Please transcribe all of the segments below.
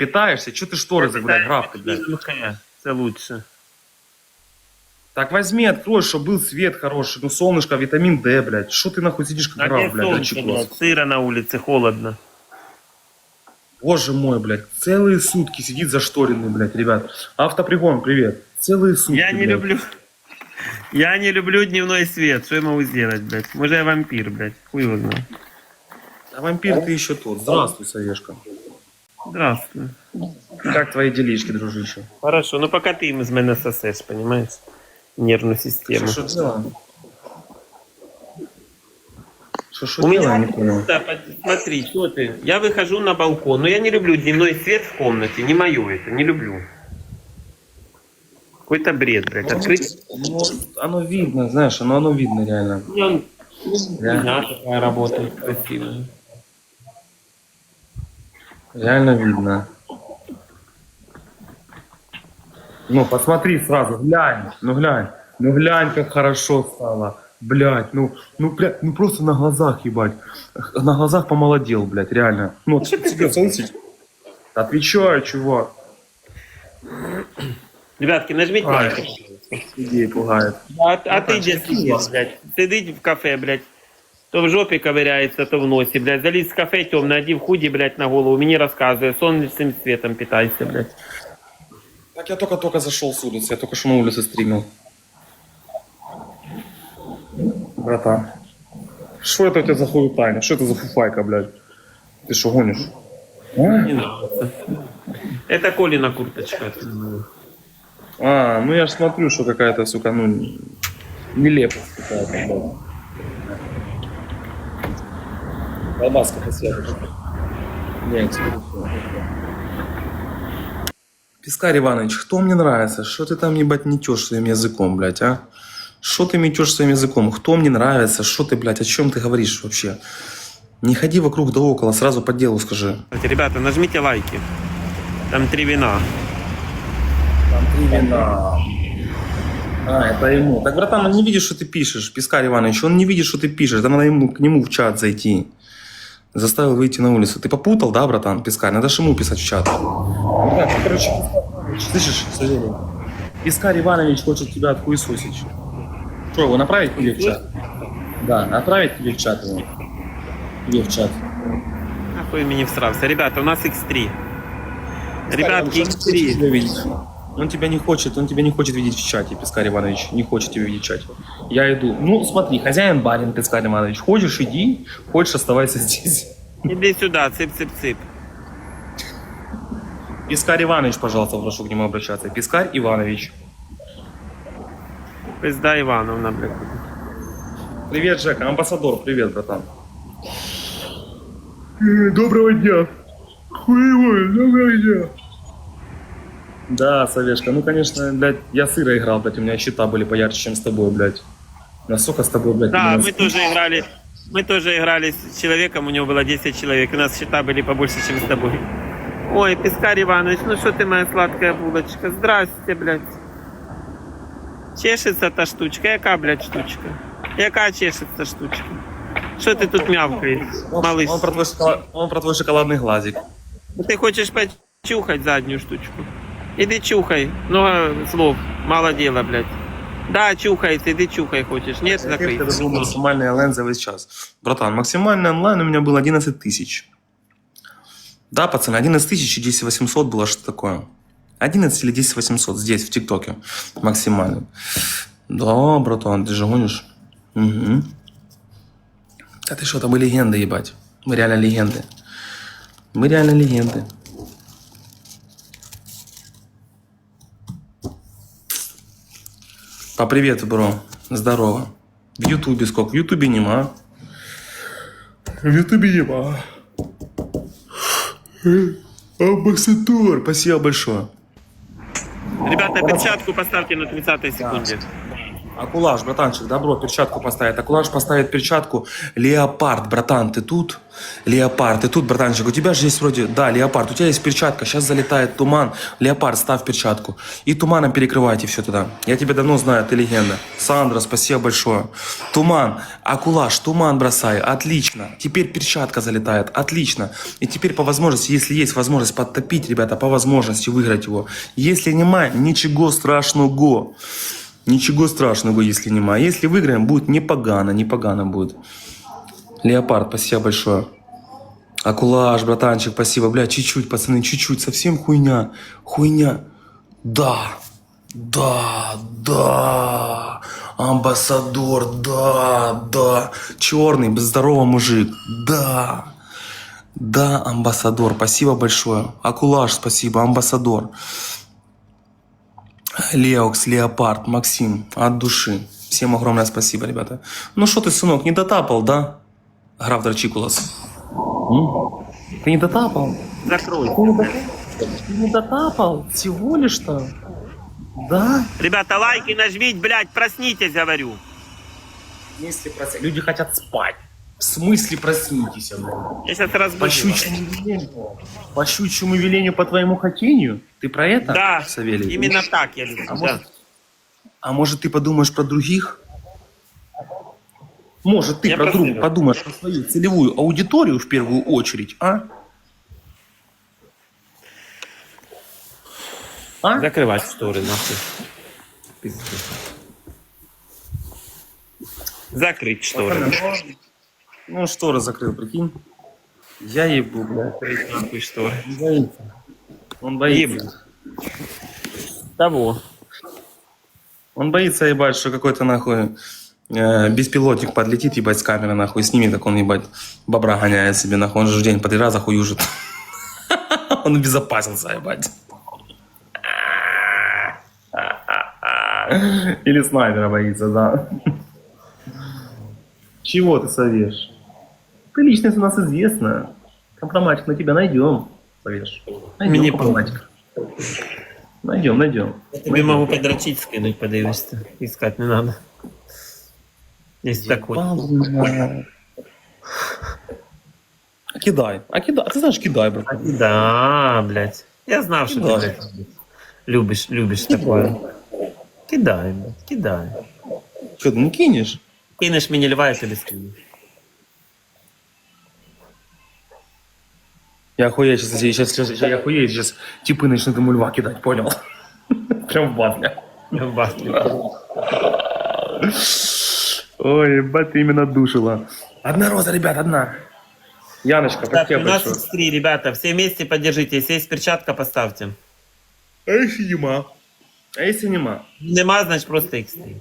питаешься? Че ты шторы загуляй, граф ты, блядь? Це лучше. Так возьми, открой, чтобы был свет хороший, ну солнышко, витамин D, блядь. Что ты нахуй сидишь как граф, блядь, солнце, блядь? Сыро на улице, холодно. Боже мой, блядь, целые сутки сидит зашторенный, блядь, ребят. Автопригон, привет. Целые сутки, Я не блядь. люблю... Я не люблю дневной свет. Что я могу сделать, блядь? Может, я вампир, блядь. Хуй его знает. А вампир ты еще тот. Здравствуй, Савешка. Здравствуй. Как твои делишки, дружище? Хорошо, ну пока ты им из мене сосешь, понимаешь? Нервную систему. Что делаем? Что, что У меня, не понял. да, смотри, что ты. Я выхожу на балкон, но я не люблю дневной свет в комнате, не мое это, не люблю. Какой-то бред, блядь. Открыть. Ну, оно видно, знаешь, оно, оно видно реально. У меня Да. меня такая работа красивая. Реально видно. Ну, посмотри сразу, глянь, ну глянь, ну глянь, как хорошо стало. Блять, ну, ну, блядь, ну просто на глазах, ебать. На глазах помолодел, блядь, реально. Ну, вот тебе согласись. Отвечаю, чувак. Ребятки, нажмите Ай. лайк. Идеи пугает. А, а ты где сидишь, блядь? Сидить в кафе, блядь. То в жопе ковыряется, то в носе, блядь. Залез в кафе темно, один в худи, блядь, на голову. Мне рассказывает, солнечным светом питайся, блядь. Так я только-только зашел с улицы, я только что на улице стримил. Братан. Что это у тебя за хуетайна? Что это за фуфайка, блядь? Ты что, гонишь? А? Не нравится. Это Колина курточка. А, ну я ж смотрю, что какая-то, сука, ну, нелепость какая-то, блядь. Колбаска посъедешь. Нет, Пискарь Иванович, кто мне нравится? Что ты там, ебать, метешь своим языком, блядь, а? Что ты метешь своим языком? Кто мне нравится? Что ты, блядь, о чем ты говоришь вообще? Не ходи вокруг да около, сразу по делу скажи. Кстати, Ребята, нажмите лайки. Там три вина. Там три вина. А, это ему. Так, братан, он не видит, что ты пишешь, Пискарь Иванович. Он не видит, что ты пишешь. Там надо ему, к нему в чат зайти. Заставил выйти на улицу. Ты попутал, да, братан, Пискарь? Надо ему писать в чат. Ребят, короче, слышишь, Савелий? Пискарь Иванович хочет тебя отхуесосить. Что, его направить тебе в чат? Да, направить тебе в чат его. Тебе в чат. Нахуй мне всрався. Ребята, у нас X3. Ребятки, Он хочет X3. Он тебя не хочет, он тебя не хочет видеть в чате, Пискарь Иванович. Не хочет тебя видеть в чате. Я иду. Ну, смотри, хозяин барин, Пискарь Иванович. Хочешь, иди. Хочешь, оставайся здесь. Иди сюда, цып-цып-цып. Пискарь Иванович, пожалуйста, прошу к нему обращаться. Пискарь Иванович. Пизда Ивановна, блядь. Привет, Жека. Амбассадор, привет, братан. Доброго дня. Хуевой, доброго дня. Да, Савешка, ну, конечно, блядь, я сыро играл, блядь, у меня счета были поярче, чем с тобой, блядь. Насколько с тобой, блядь, Да, мы тоже играли. Мы тоже играли с человеком, у него было 10 человек. У нас счета были побольше, чем с тобой. Ой, Пискарь Иванович, ну что ты, моя сладкая булочка? Здрасте, блядь. Чешется та штучка. Яка, блядь, штучка? Яка чешется штучка? Что ты тут мявкаешь, малыш? он про твой, шоколад- он про твой шоколадный глазик. Ты хочешь почухать заднюю штучку? Иди чухай. Много слов, мало дела, блядь. Да, чухается, иди чухай хочешь. Нет, закрыть. Это был максимальный онлайн за весь час. Братан, максимальный онлайн у меня был 11 тысяч. Да, пацаны, 11 тысяч и 10 800 было что такое. 11 или 10 800 здесь, в ТикТоке. Максимально. Да, братан, ты же гонишь. Угу. Да ты что, там мы легенды, ебать. Мы реально легенды. Мы реально легенды. Па, привет, бро. Здорово. В Ютубе сколько? В Ютубе нема. В Ютубе нема. Амбассадор, спасибо большое. Ребята, перчатку поставьте на 30 секунде. Акулаш, братанчик, добро, перчатку поставит. Акулаш поставит перчатку. Леопард, братан, ты тут? Леопард, ты тут, братанчик? У тебя же есть вроде... Да, леопард, у тебя есть перчатка. Сейчас залетает туман. Леопард, ставь перчатку. И туманом перекрывайте все туда. Я тебя давно знаю, ты легенда. Сандра, спасибо большое. Туман, Акулаш, туман бросай. Отлично. Теперь перчатка залетает. Отлично. И теперь по возможности, если есть возможность подтопить, ребята, по возможности выиграть его. Если нема, ничего страшного. Ничего страшного, если нема. Если выиграем, будет непогано, непогано будет. Леопард, спасибо большое. Акулаш, братанчик, спасибо. Бля, чуть-чуть, пацаны, чуть-чуть. Совсем хуйня. Хуйня. Да. Да, да. Амбассадор, да, да. Черный, здоровый мужик. Да. Да, амбассадор, спасибо большое. Акулаш, спасибо, амбассадор. Леокс, Леопард, Максим, от души. Всем огромное спасибо, ребята. Ну что ты, сынок, не дотапал, да? Граф Драчикулас. Ты не дотапал? Закрой. Ты не дотапал? Ты не дотапал? Всего лишь-то? Да? Ребята, лайки нажмите, блядь, проснитесь, говорю. Смысле проснитесь? Люди хотят спать. В смысле проснитесь? блин? Я сейчас разбужу. По щучьему велению? По щучьему велению по твоему хотению? Ты про это, Да, Савелий? именно так я люблю. А да. может, а может ты подумаешь про других? Может, ты Я про друг подумаешь про свою целевую аудиторию в первую очередь, а? А? Закрывать шторы, нахуй. Закрыть шторы. Ну, шторы закрыл, прикинь. Я ебу, бля. Закрыть нахуй шторы. Он боится. Он боится. Ебу. Того. Он боится, ебать, что какой-то нахуй э, беспилотник подлетит, ебать, с камеры, нахуй, снимет, как он, ебать, бобра гоняет себе, нахуй. Он же день по три раза хуюжит. Он обезопасился, ебать. Или снайпера боится, да. Чего ты совешь? Ты личность у нас известная. Компроматик на тебя найдем, совешь. Найдем Мне компроматик. Найдем, найдем. Я тебе могу подрочить скинуть, подивишься. Искать не надо. Есть такой. А кидай. А кидай. А ты знаешь, кидай, брат. Да, блядь. Я знал, что ты блядь, любишь, любишь такое. Кидай, блядь, кидай. Что, ты не кинешь? Кинеш мені льва, я тобі Я охуею сейчас, сейчас, сейчас, сейчас, я охуею сейчас. Типы начнут ему льва кидать, понял? Прям в батле. В вас люблю. Ой, ебать, ты именно душила. Одна роза, ребят, одна. Яночка, Так, спасибо у нас большое. X3, ребята, все вместе поддержите. Если есть перчатка, поставьте. А если нема? А если нема? Нема, значит просто X3.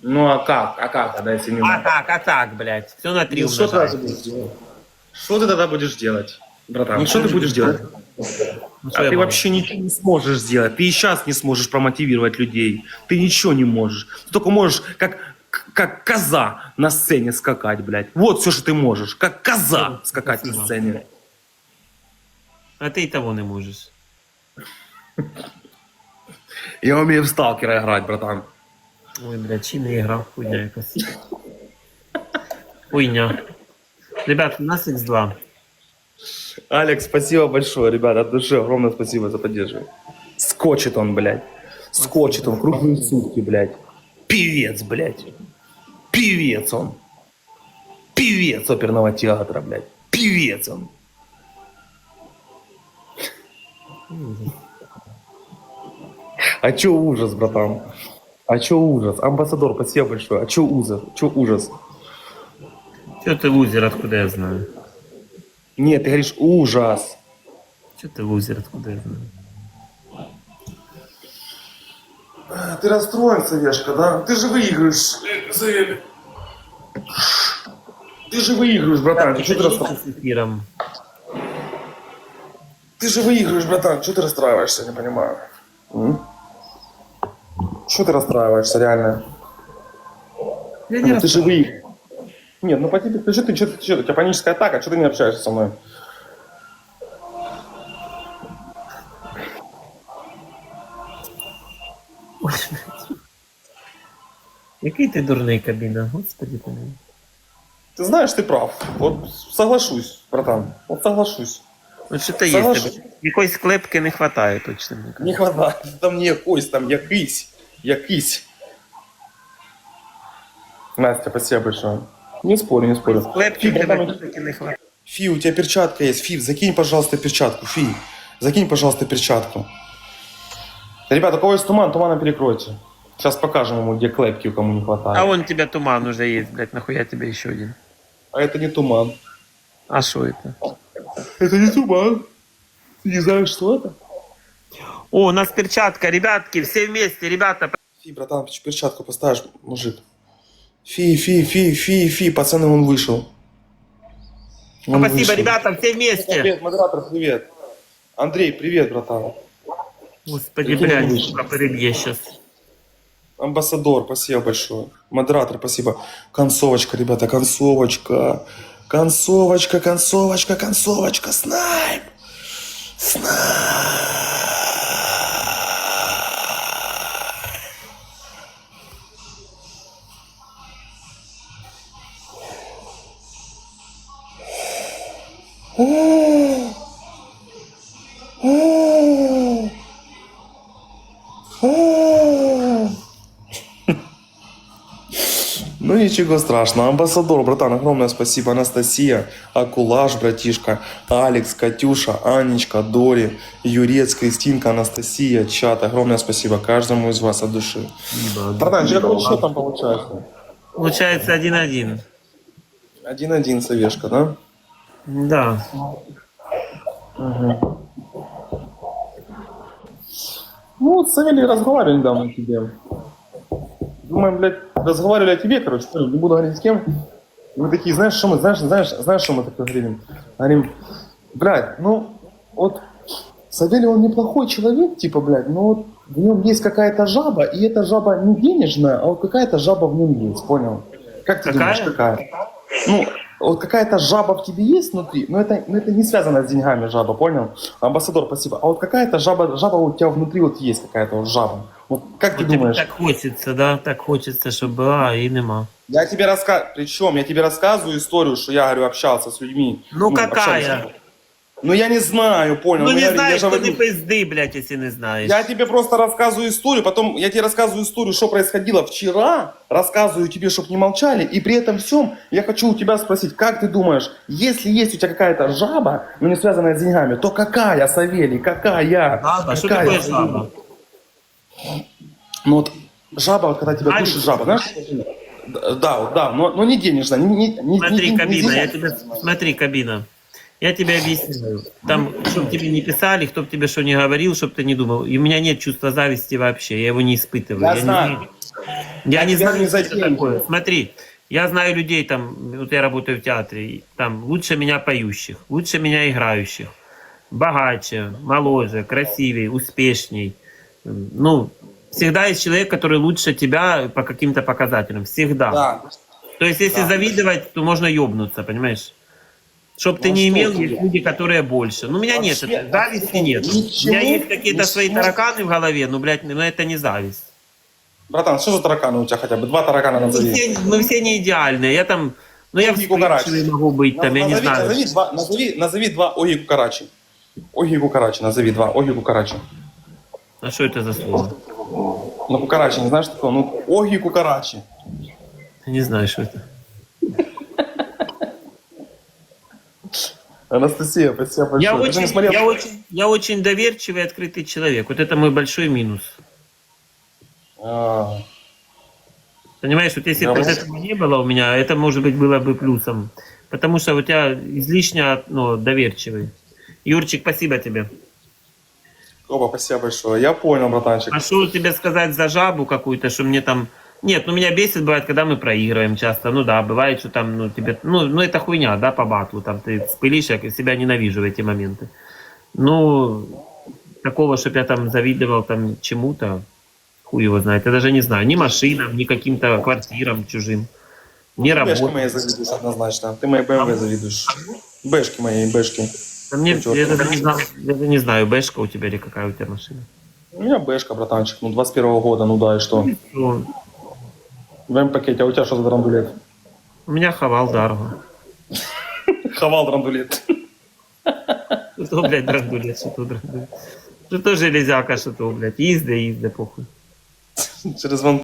Ну а как? А как тогда, если А нема? так, а так, блядь. Все на 3 Ну, что умножаем. делать? Что ты тогда будешь делать, братан? Ну, что ты будешь делать? Ну, А ты могу? вообще ничего не сможешь сделать. Ты и сейчас не сможешь промотивировать людей. Ты ничего не можешь. Ты только можешь как, как коза на сцене скакать, блядь. Вот все, что ты можешь. Как коза скакать на Спасибо. сцене. А ты и того не можешь. Я умею в сталкера играть, братан. Ой, блядь, чи не гра, хуйня якась. Хуйня. Ребят, у нас X2. Алекс, спасибо большое, ребят, от души огромное спасибо за поддержку. Скочит он, блядь. Скочит он круглые сутки, блядь. Певец, блядь. Певец он. Певец оперного театра, блядь. Певец он. А чё ужас, братан? А чё ужас? Амбассадор, спасибо большое. А чё ужас? Чё ужас? Че ты лузер, откуда я знаю? Нет, ты говоришь ужас. Че ты лузер, откуда я знаю? Ты расстроен, Савешка, да? Ты же выигрываешь, Савель. Ты же выигрываешь, братан. Ты что ты эфиром. Ты же выигрываешь, братан. Что ты расстраиваешься, не понимаю. Что ты расстраиваешься, реально? Я не ты же выигрываешь. Нет, ну по тебе, ты что ты, что ты, что у тебя паническая атака, что ты не общаешься со мной? Який ти дурний кабіна, господи ти мій. Ты знаешь, ты прав. Вот соглашусь, братан. Вот соглашусь. Ну що то є Соглаш- тебе? Якоїсь клепки не вистачає точно. мені кажется. Не хватает. Там не якось, там якийсь. Якийсь. Настя, спасибо большое. Не спорю, не спорю. Клепки Фи, тебе братан, все-таки не вистачає. Фи, у тебя перчатка есть. Фи, закинь, пожалуйста, перчатку. Фи, закинь, пожалуйста, перчатку. Ребята, у кого есть туман, туманом перекройте. Сейчас покажем ему, где клепки, у кому не хватает. А вон у тебя туман уже есть, блядь, нахуя тебе еще один? А это не туман. А что это? Это не туман. Ты не знаешь, что это? О, у нас перчатка, ребятки, все вместе, ребята. Фи, братан, перчатку поставишь, мужик. Фи, фи, фи, фи, фи, пацаны, он вышел. Он Спасибо, вышел. ребята, все вместе. Привет, модератор, привет. Андрей, привет, братан. Господи, блядь, сейчас. Амбассадор, спасибо большое. Модератор, спасибо. Концовочка, ребята, концовочка. Концовочка, концовочка, концовочка, снайп. Снайп. Ничего страшного. Амбассадор, братан, огромное спасибо. Анастасия, Акулаш, братишка, Алекс, Катюша, Анечка, Дори, Юрец, Кристинка, Анастасия, чат. Огромное спасибо каждому из вас от души. Братанчик, как что там получается? Получается один-один. Один-один совешка, да? Да. Ну, вот с Савелий разговаривали недавно тебе. Думаем, блядь, разговаривали о тебе, короче, понял, не буду говорить с кем. И мы такие, знаешь, что мы, знаешь, знаешь, знаешь, что мы такое говорим? Говорим, блядь, ну, вот Савелий, он неплохой человек, типа, блядь, но вот в нем есть какая-то жаба, и эта жаба не денежная, а вот какая-то жаба в нем есть, понял? Как ты Какая? думаешь, какая? Ну, вот какая-то жаба в тебе есть внутри, но это, но это не связано с деньгами жаба, понял? Амбассадор, спасибо. А вот какая-то жаба, жаба у тебя внутри вот есть какая-то вот жаба. Вот как ты Вот тебе думаешь? так хочется, да? Так хочется, чтобы была, и нема. Я тебе рассказываю, причем я тебе рассказываю историю, что я, говорю, общался с людьми. Ну, общались. какая? Ну я не знаю, понял. Ну я не я знаешь, то говорю, не пизды, блядь, если не знаешь. Я тебе просто рассказываю историю, потом я тебе рассказываю историю, что происходило вчера, рассказываю тебе, чтобы не молчали, и при этом всем я хочу у тебя спросить, как ты думаешь, если есть у тебя какая-то жаба, но не связанная с деньгами, то какая, Савелий, какая? Жаба? Что Какая? такое жаба? Ну вот жаба, вот когда тебя душит жаба, знаешь? Да, Да, но, но не денежная, не, не, не, Смотри, не- не кабина, я денежная. тебе... Смотри, кабина. Я тебе объясняю. Там, чтобы тебе не писали, кто бы тебе что не говорил, чтобы ты не думал. И у меня нет чувства зависти вообще, я его не испытываю. Я не знаю. знаю- Я не Я знаю, не что деньги. такое. Смотри, я знаю людей там, вот я работаю в театре, там лучше меня поющих, лучше меня играющих, богаче, моложе, красивее, успешней. Ну, всегда есть человек, который лучше тебя по каким-то показателям. Всегда. Да. То есть, если Да. завидовать, то можно ёбнуться, понимаешь? Чтоб ты Ну, не что имел, ты? есть люди, которые больше. Ну, у меня нет, Вообще, это, зависти нет. У ничего, меня есть какие-то свои тараканы в голове, но, блядь, но это не зависть. Братан, что за тараканы у тебя хотя бы? Два таракана Мы назови. все, мы все не идеальные. Я там, ну, я вспыльчивый могу быть, там, я не назови, знаю. назови, два, назови, назови два Оги Кукарачи. Оги Кукарачи, назови два Оги Кукарачи. А что это за слово? Ну, Кукарачи, не знаешь такого? Ну, Оги Кукарачи. Я не знаю, что это. Анастасия, спасибо большое. Я Ты очень, смотрел? я, очень, я очень доверчивый и открытый человек. Вот это мой большой минус. А, Понимаешь, вот если бы вот. этого не было у меня, это, может быть, было бы плюсом. Потому что у тебя излишне ну, доверчивый. Юрчик, спасибо тебе. Оба, спасибо большое. Я понял, братанчик. А что тебе сказать за жабу какую-то, что мне там... Нет, ну меня бесит, бывает, когда мы проигрываем часто. Ну да, бывает, что там, ну тебе... Ну, ну это хуйня, да, по батлу. Там ты спылишь, я себя ненавижу в эти моменты. Ну, такого, чтобы я там завидовал там чему-то, хуй его знает. Я даже не знаю, ни машинам, ни каким-то квартирам чужим. Ни Бэшки работе. моей завидуешь однозначно. Ты моей БМВ завидуешь. Бэшки моей, бэшки. Мне, я, даже не знаю, я даже не знаю, Бэшка у тебя или какая у тебя машина. У меня Бэшка, братанчик, ну 21 -го года, ну да, и что? И? В М-пакете, а у тебя что за драндулет? У меня хавал Дарго. Хавал драндулет. Ну что, блядь, драндулет, что то драндулет. Ну что тоже железяка, что то, блядь, езда, езда, похуй. Через вон